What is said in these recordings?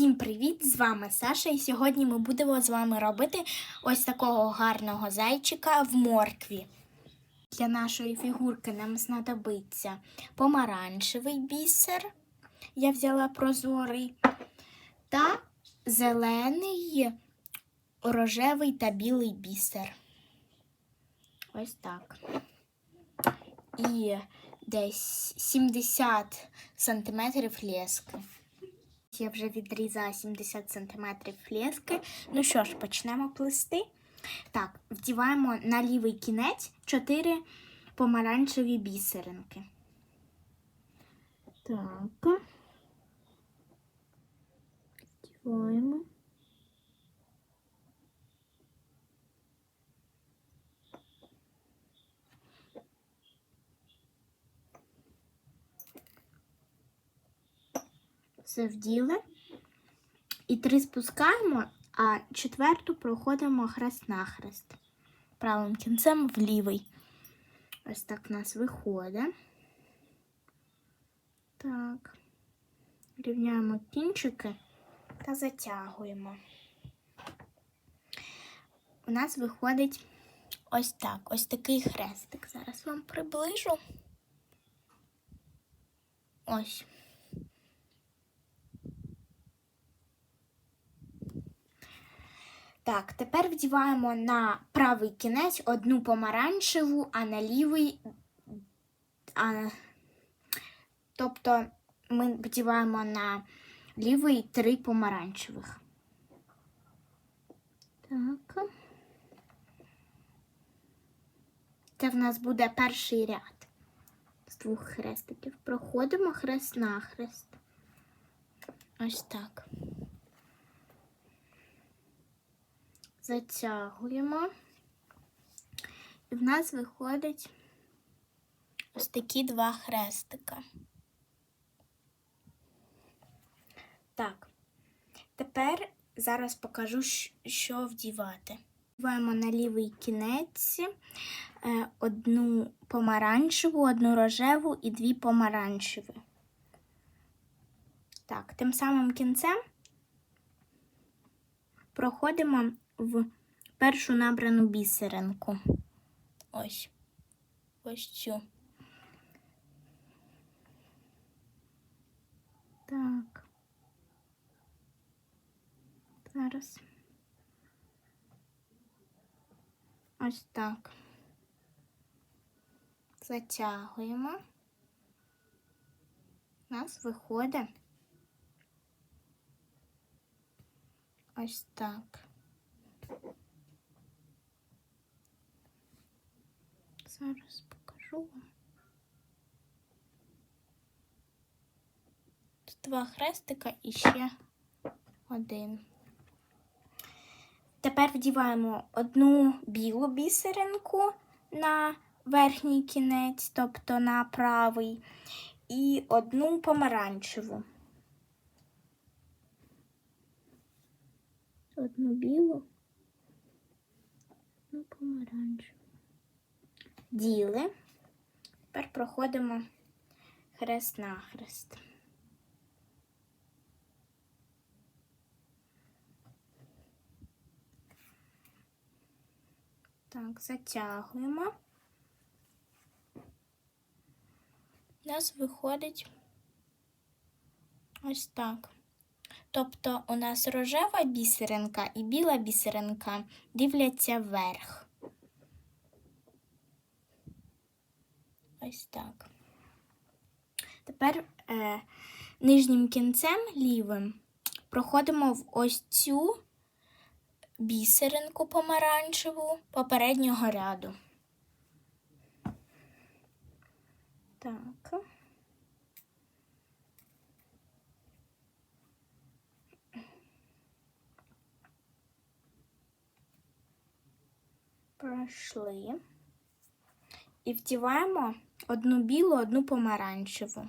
Всім привіт! З вами Саша, і сьогодні ми будемо з вами робити ось такого гарного зайчика в моркві. Для нашої фігурки нам знадобиться помаранчевий бісер. Я взяла прозорий, та зелений, рожевий та білий бісер. Ось так. І десь 70 сантиметрів лески. Я вже відрізала 70 см флески. Ну що ж, почнемо плести. Так, вдіваємо на лівий кінець 4 помаранчеві бісеринки. Так. Вдіваємо. Все вділи. І три спускаємо, а четверту проходимо хрест-нахрест. Правим кінцем в лівий. Ось так в нас виходить. Так. Рівняємо кінчики та затягуємо. У нас виходить ось так, ось такий хрестик. Зараз вам приближу. Ось. Так, тепер вдіваємо на правий кінець одну помаранчеву, а на лівий. А, тобто ми вдіваємо на лівий три помаранчевих. Так. Це в нас буде перший ряд з двох хрестиків. Проходимо хрест на хрест. Ось так. Затягуємо. І в нас виходить ось такі два хрестика. Так, тепер зараз покажу, що вдівати. Вдіваємо на лівий кінець е, одну помаранчеву, одну рожеву і дві помаранчеві. Так, тим самим кінцем проходимо в першу набрану бісеринку. Ось. Ось цю. Так. Зараз. Ось так. Затягуємо. У нас виходить ось так. Зараз покажу вам. Тут два хрестика і ще один. Тепер вдіваємо одну білу бісеринку на верхній кінець, тобто на правий, і одну помаранчеву. Одну білу, одну помаранчеву діли. Тепер проходимо хрест на хрест. Так, затягуємо. У нас виходить ось так. Тобто у нас рожева бісеринка і біла бісеринка дивляться вверх. Ось так. Тепер е, нижнім кінцем лівим проходимо в ось цю бісеринку помаранчеву попереднього ряду. Так. Пройшли. І вдіваємо одну білу, одну помаранчеву.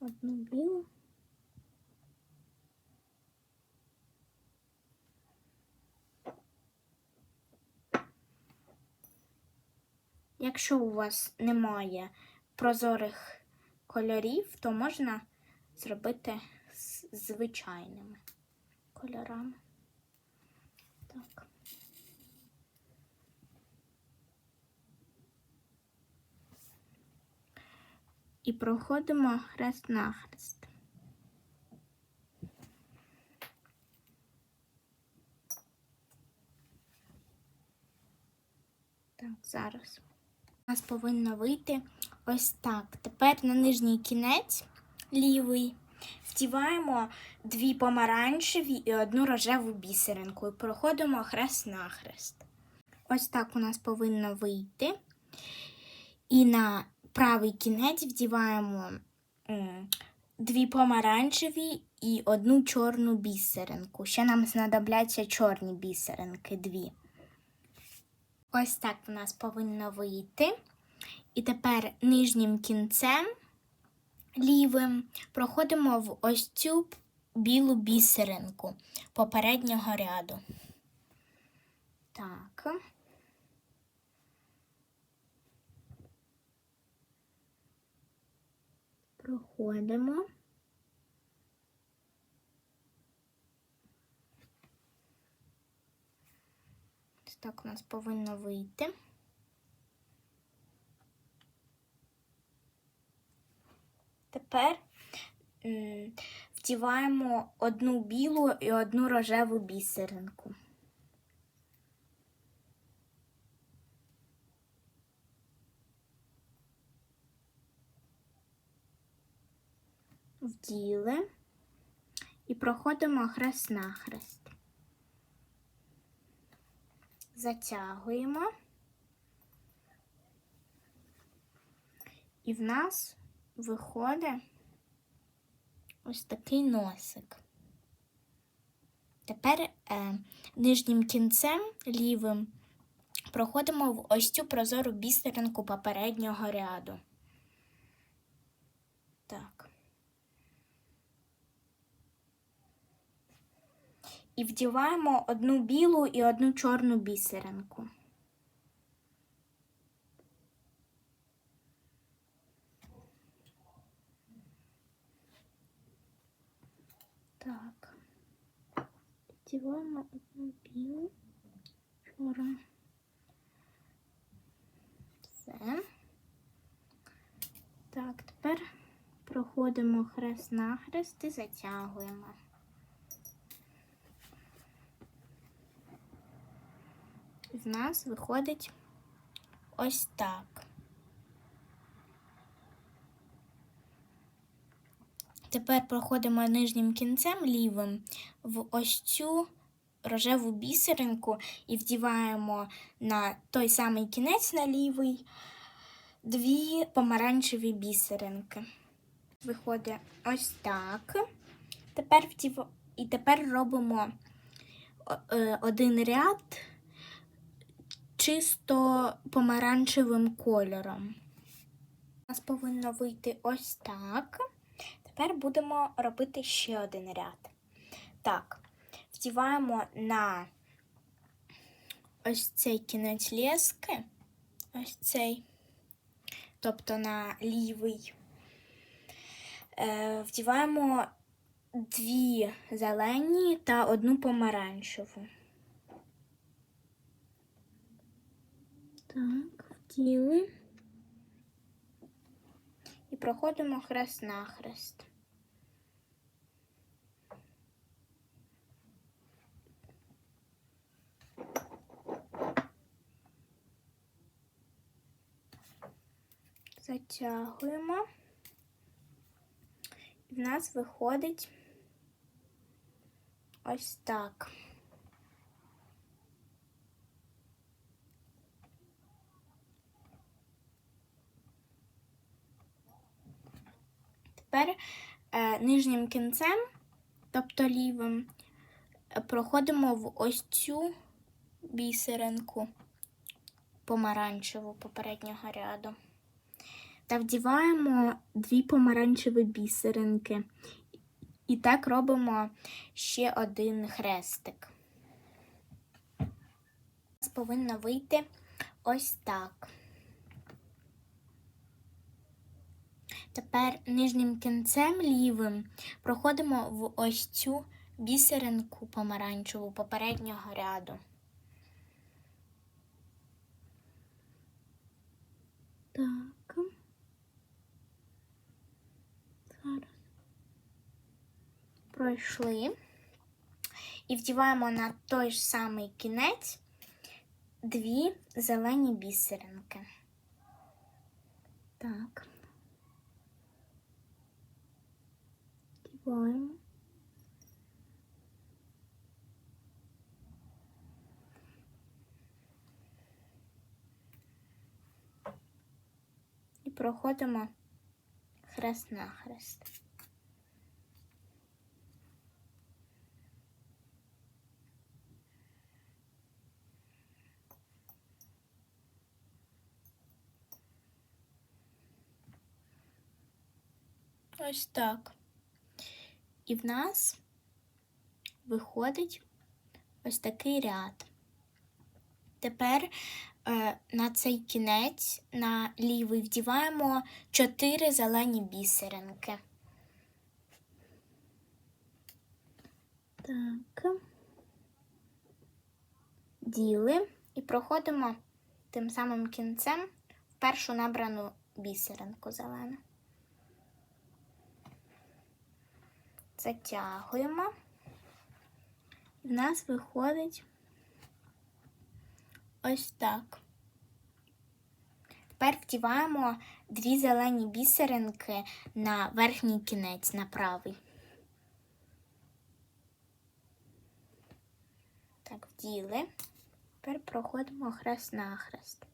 Одну білу. Якщо у вас немає прозорих кольорів, то можна зробити звичайними кольорами. Так. І проходимо хрест нахрест. Так, зараз. У нас повинно вийти ось так. Тепер на нижній кінець лівий вдіваємо дві помаранчеві і одну рожеву бісеринку. І проходимо хрест-нахрест. Ось так у нас повинно вийти. І на правий кінець вдіваємо дві помаранчеві і одну чорну бісеринку. Ще нам знадобляться чорні бісеринки, дві. Ось так у нас повинно вийти. І тепер нижнім кінцем лівим проходимо в ось цю білу бісеринку попереднього ряду. Так. Проходимо. Так у нас повинно вийти. Тепер вдіваємо одну білу і одну рожеву бісеринку. Вділи і проходимо хрест-нахрест. Затягуємо. І в нас виходить ось такий носик. Тепер е, нижнім кінцем лівим проходимо в ось цю прозору бісеринку попереднього ряду. Так. І вдіваємо одну білу і одну чорну бісеринку. Так. Вдіваємо одну білу, чорну. Все. Так, тепер проходимо хрест-нахрест і затягуємо. В нас виходить ось так. Тепер проходимо нижнім кінцем лівим в ось цю рожеву бісеринку і вдіваємо на той самий кінець на лівий дві помаранчеві бісеринки. Виходить ось так. Тепер вдів... І тепер робимо е, один ряд чисто помаранчевим кольором. У нас повинно вийти ось так. Тепер будемо робити ще один ряд. Так, вдіваємо на ось цей кінець лески, ось цей, тобто на лівий. Е, вдіваємо дві зелені та одну помаранчеву. Так, вділи. І проходимо хрест-нахрест. Затягуємо. І в нас виходить ось так. Тепер е, нижнім кінцем, тобто лівим, проходимо в ось цю бісеринку помаранчеву попереднього ряду. Та вдіваємо дві помаранчеві бісеринки. І так робимо ще один хрестик. У нас повинно вийти ось так. Тепер нижнім кінцем лівим проходимо в ось цю бісеринку помаранчеву попереднього ряду. Так. Зараз. Пройшли. І вдіваємо на той ж самий кінець дві зелені бісеринки. Так. Вдіваємо. І проходимо хрест на хрест. Ось так. І в нас виходить ось такий ряд. Тепер е, на цей кінець на лівий вдіваємо чотири зелені бісеринки. Так. Діли і проходимо тим самим кінцем в першу набрану бісеринку зелену. Затягуємо. І в нас виходить ось так. Тепер вдіваємо дві зелені бісеринки на верхній кінець, на правий. Так, вділи. Тепер проходимо хрест на хрест.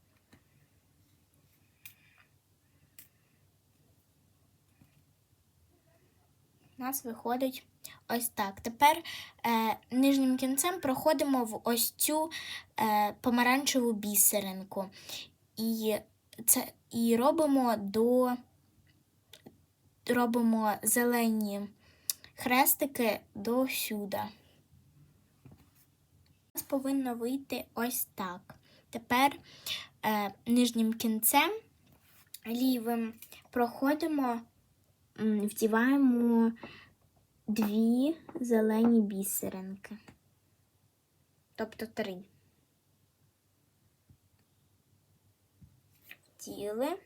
У нас виходить ось так. Тепер е, нижнім кінцем проходимо в ось цю е, помаранчеву бісеринку. І, це, і робимо до робимо зелені хрестики до сюди. У нас повинно вийти ось так. Тепер е, нижнім кінцем лівим проходимо вдіваємо дві зелені бісеринки. Тобто три. Вділи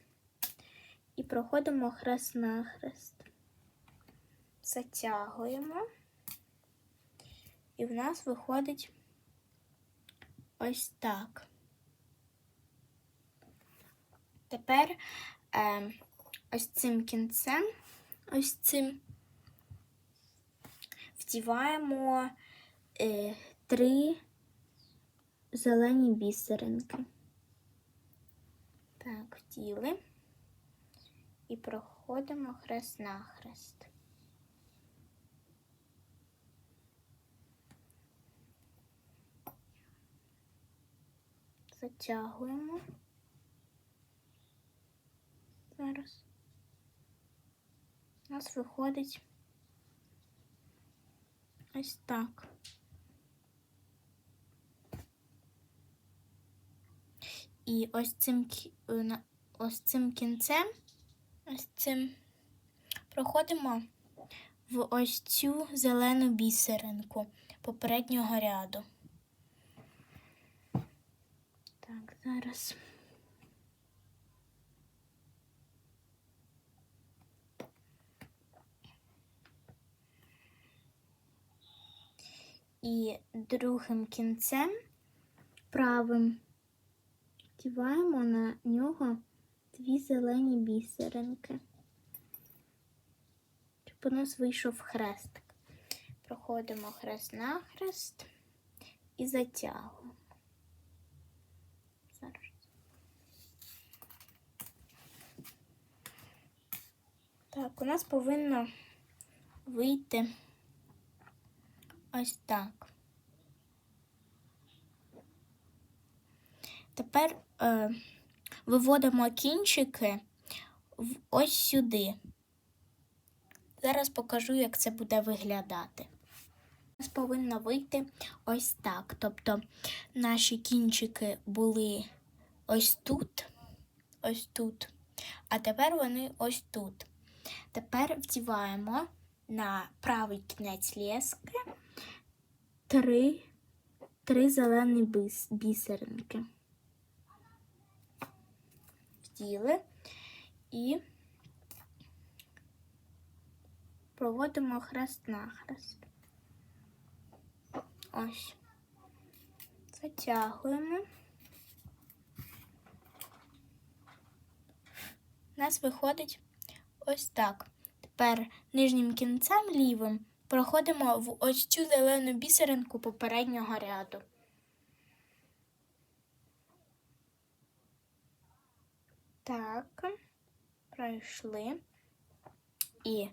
і проходимо хрест на хрест. Затягуємо. І в нас виходить ось так. Тепер е, ось цим кінцем, ось цим вдіваємо е, три зелені бісеринки. Так, вділи і проходимо хрест на хрест. Затягуємо. Зараз. У нас виходить ось так. І ось цим, е, ось цим кінцем, ось цим проходимо в ось цю зелену бісеринку попереднього ряду. Так, зараз. І другим кінцем правим вдіваємо на нього дві зелені бісеринки. Щоб у нас вийшов хрестик. Проходимо хрест на хрест і затягуємо. Зараз. Так, у нас повинно вийти ось так. Тепер е, виводимо кінчики ось сюди. Зараз покажу, як це буде виглядати. У нас повинно вийти ось так. Тобто наші кінчики були ось тут, ось тут, а тепер вони ось тут. Тепер вдіваємо на правий кінець лески три, три зелені бис, бісеринки. Вділи і проводимо хрест-нахрест. Ось. Затягуємо. У нас виходить ось так. Тепер нижнім кінцем лівим проходимо в ось цю зелену бісеринку попереднього ряду. Так, пройшли. І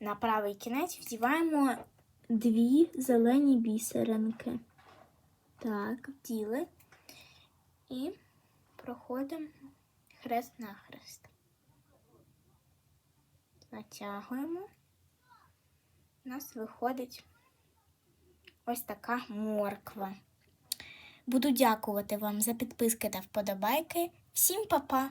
на правий кінець вдіваємо дві зелені бісеринки. Так, вділи. І проходимо хрест на хрест. Натягуємо. У нас виходить ось така морква. Буду дякувати вам за підписки та вподобайки. Всім па-па!